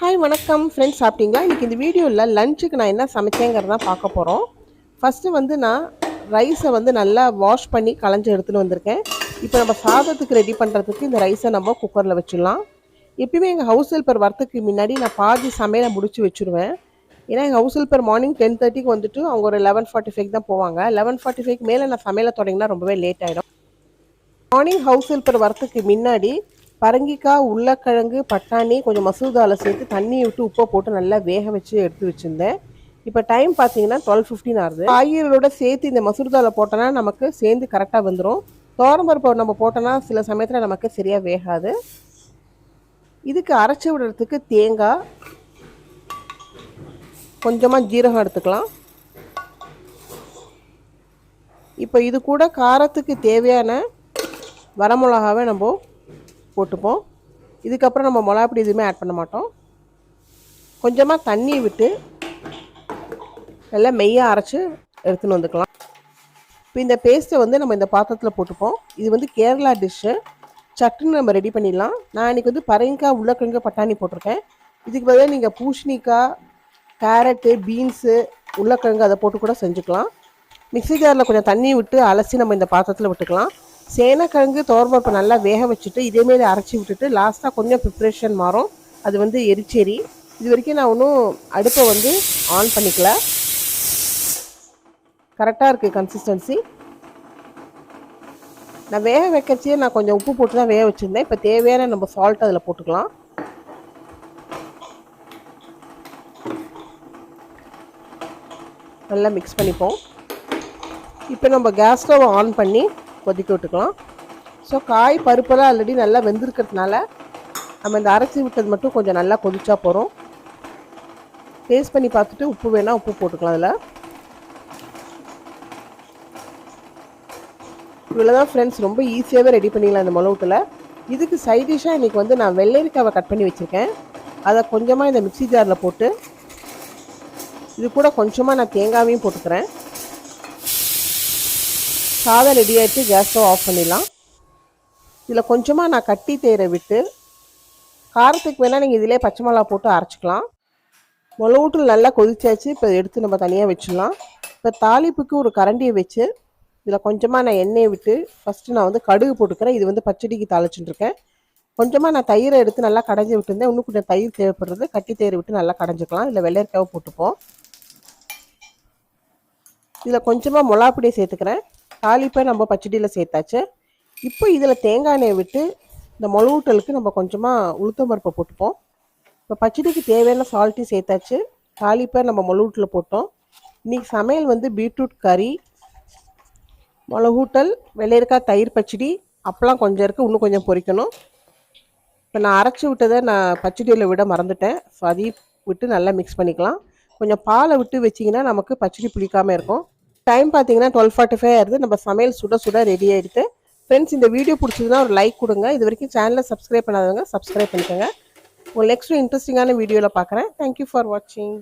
Hi வணக்கம். Friends சாப்பிட்டீங்களா? இன்றைக்கி இந்த வீடியோவில் லஞ்சுக்கு நான் என்ன சமைச்சேங்கிறத பார்க்க போகிறோம் ஃபஸ்ட்டு வந்து நான் ரைஸை வந்து நல்லா வாஷ் பண்ணி களைஞ்சி எடுத்துகிட்டு வந்திருக்கேன். இப்போ நம்ம சாதத்துக்கு ரெடி பண்ணுறதுக்கு இந்த ரைஸை நம்ம குக்கரில் வச்சிடலாம். எப்பயுமே எங்கள் ஹவுஸ் ஹெல்ப்பர் வரத்துக்கு முன்னாடி நான் பாதி சமையலை முடித்து வச்சுருவேன். ஏன்னா எங்கள் ஹவுஸ் ஹெல்ப்பர் மார்னிங் டென் தேர்ட்டிக்கு வந்துட்டு அவங்க ஒரு லெவன் ஃபார்ட்டி ஃபைவ் தான் போவாங்க. லெவன் ஃபார்ட்டி ஃபைவ் மேலே நான் சமையலை தொடங்கினா ரொம்பவே லேட் ஆகிடும் மார்னிங் ஹவுஸ் ஹெல்ப்பர் வரத்துக்கு முன்னாடி பரங்கிக்காய் உருளைக்கிழங்கு பட்டாணி கொஞ்சம் மசூதாவில் சேர்த்து தண்ணியை விட்டு உப்பை போட்டு நல்லா வேக வச்சு எடுத்து வச்சுருந்தேன். இப்போ டைம் பார்த்தீங்கன்னா டுவெல் ஃபிஃப்டின் ஆகுது. காய்கறிகளோட சேர்த்து இந்த மசூர்தாவில் போட்டோன்னா நமக்கு சேர்ந்து கரெக்டாக வந்துடும் தோரம்பருப்பை நம்ம போட்டோன்னா சில சமயத்தில் நமக்கு சரியாக வேகாது. இதுக்கு அரைச்சி விடுறதுக்கு தேங்காய் கொஞ்சமாக ஜீரகம் எடுத்துக்கலாம். இப்போ இது கூட காரத்துக்கு தேவையான வரமிளகாவை நம்ம போட்டுப்போம். இதுக்கப்புறம் நம்ம மிளகாப்பொடி எதுவுமே ஆட் பண்ண மாட்டோம். கொஞ்சமாக தண்ணி விட்டு நல்லா மெய்யாக அரைச்சி எடுத்துன்னு வந்துக்கலாம். இப்போ இந்த பேஸ்ட்டை வந்து நம்ம இந்த பாத்திரத்தில் போட்டுப்போம். இது வந்து கேரளா டிஷ்ஷு சட்டுன்னு நம்ம ரெடி பண்ணிடலாம். நான் இன்றைக்கி வந்து பரங்கிக்காய் உருளைக்கிழங்கு பட்டாணி போட்டிருக்கேன். இதுக்கு பதிலாக நீங்கள் பூஷணிக்காய் கேரட்டு பீன்ஸு உருளைக்கிழங்கு அதை போட்டு கூட செஞ்சுக்கலாம். மிக்ஸி ஜாரில் கொஞ்சம் தண்ணி விட்டு அலசி நம்ம இந்த பாத்திரத்தில் விட்டுக்கலாம். சேனக்கிழங்கு தோரம்பருப்பு நல்லா வேக வச்சுட்டு இதேமாரி அரைச்சி விட்டுட்டு லாஸ்ட்டாக கொஞ்சம் ப்ரிப்ரேஷன் மாறும். அது வந்து எரிச்சேரி இது வரைக்கும் நான் ஒன்றும் அடுப்பை வந்து ஆன் பண்ணிக்கல. கரெக்டாக இருக்குது கன்சிஸ்டன்சி நான் வேக வைக்கிறச்சே நான் கொஞ்சம் உப்பு போட்டு தான் வேக வச்சுருந்தேன். இப்போ தேவையான நம்ம சால்ட் அதில் போட்டுக்கலாம். நல்லா மிக்ஸ் பண்ணிப்போம். இப்போ நம்ம கேஸ் ஸ்டவ் ஆன் பண்ணி கொதிக்க விட்டுக்கலாம். ஸோ காய் பருப்பெல்லாம் ஆல்ரெடி நல்லா வெந்திருக்கிறதுனால நம்ம இந்த அரைச்சி விட்டது மட்டும் கொஞ்சம் நல்லா கொதிச்சா போகிறோம் டேஸ்ட் பண்ணி பார்த்துட்டு உப்பு வேணால் உப்பு போட்டுக்கலாம் அதில். இவ்வளோ தான் ஃப்ரெண்ட்ஸ் ரொம்ப ஈஸியாகவே ரெடி பண்ணிக்கலாம் இந்த மொளவுட்டில் இதுக்கு சைடிஷாக இன்றைக்கி வந்து நான் வெள்ளரிக்காவை கட் பண்ணி வச்சுருக்கேன். அதை கொஞ்சமாக இந்த மிக்சி ஜாரில் போட்டு இது கூட கொஞ்சமாக நான் தேங்காவையும் போட்டுக்கிறேன். சாதம் ரெடி ஆகிட்டு கேஸ் ஸ்டவ் ஆஃப் பண்ணிடலாம். இதில் கொஞ்சமாக நான் கட்டி தேரை விட்டு காரத்துக்கு வேணால் நீங்கள் இதிலே பச்சை மிளகா போட்டு அரைச்சிக்கலாம். மிளகுட்டில் நல்லா கொதிச்சாச்சு இப்போ எடுத்து நம்ம தனியாக வச்சிடலாம். இப்போ தாளிப்புக்கு ஒரு கரண்டியை வச்சு இதில் கொஞ்சமாக நான் எண்ணெயை விட்டு ஃபஸ்ட்டு நான் வந்து கடுகு போட்டுக்கிறேன். இது வந்து பச்சடிக்கு தாளிச்சுட்டுருக்கேன். கொஞ்சமாக நான் தயிரை எடுத்து நல்லா கடைஞ்சி விட்டுருந்தேன். இன்னும் கொஞ்சம் தயிர் தேவைப்படுறது. கட்டி தயிர் விட்டு நல்லா கடைஞ்சிக்கலாம். இல்லை வெள்ளரிக்காவை போட்டுப்போம். இதில் கொஞ்சமாக மிளகாப்பொடியை சேர்த்துக்கிறேன். தாளிப்பை நம்ம பச்சடியில் சேர்த்தாச்சு. இப்போ இதில் தேங்காய் எண்ணெயை விட்டு இந்த மொளகூட்டலுக்கு நம்ம கொஞ்சமாக உளுத்தம் பருப்பை போட்டுப்போம். இப்போ பச்சடிக்கு தேவையான சால்ட்டையும் சேர்த்தாச்சு. தாளிப்பை நம்ம மொளவுட்டில் போட்டோம். இன்றைக்கி சமையல் வந்து பீட்ரூட் கறி மிளகூட்டல் வெள்ளையரிக்காய் தயிர் பச்சடி அப்பெல்லாம் கொஞ்சம் இருக்குது இன்னும் கொஞ்சம் பொரிக்கணும் இப்போ நான் அரைச்சி விட்டதை நான் பச்சடியில் விட மறந்துட்டேன். ஸோ அதையும் விட்டு நல்லா மிக்ஸ் பண்ணிக்கலாம். கொஞ்சம் பாலை விட்டு வச்சிங்கன்னா நமக்கு பச்சடி புளிக்காமல் இருக்கும். டைம் பார்த்தீங்கன்னா டுவெல் ஃபார்ட்டி ஃபைவ் ஆயிருது. நம்ம சமையல் சுட சுட ரெடி ஆகிடுது ஃப்ரெண்ட்ஸ் இந்த வீடியோ பிடிச்சதுன்னா ஒரு லைக் கொடுங்க. இது வரைக்கும் சேனலை சப்ஸ்கிரைப் பண்ணாதவங்க சப்ஸ்கிரைப் பண்ணிக்கோங்க. உங்கள் நெக்ஸ்ட் இன்ட்ரெஸ்டிங்கான வீடியோவில் பார்க்குறேன் தேங்க்யூ ஃபார் வாட்சிங்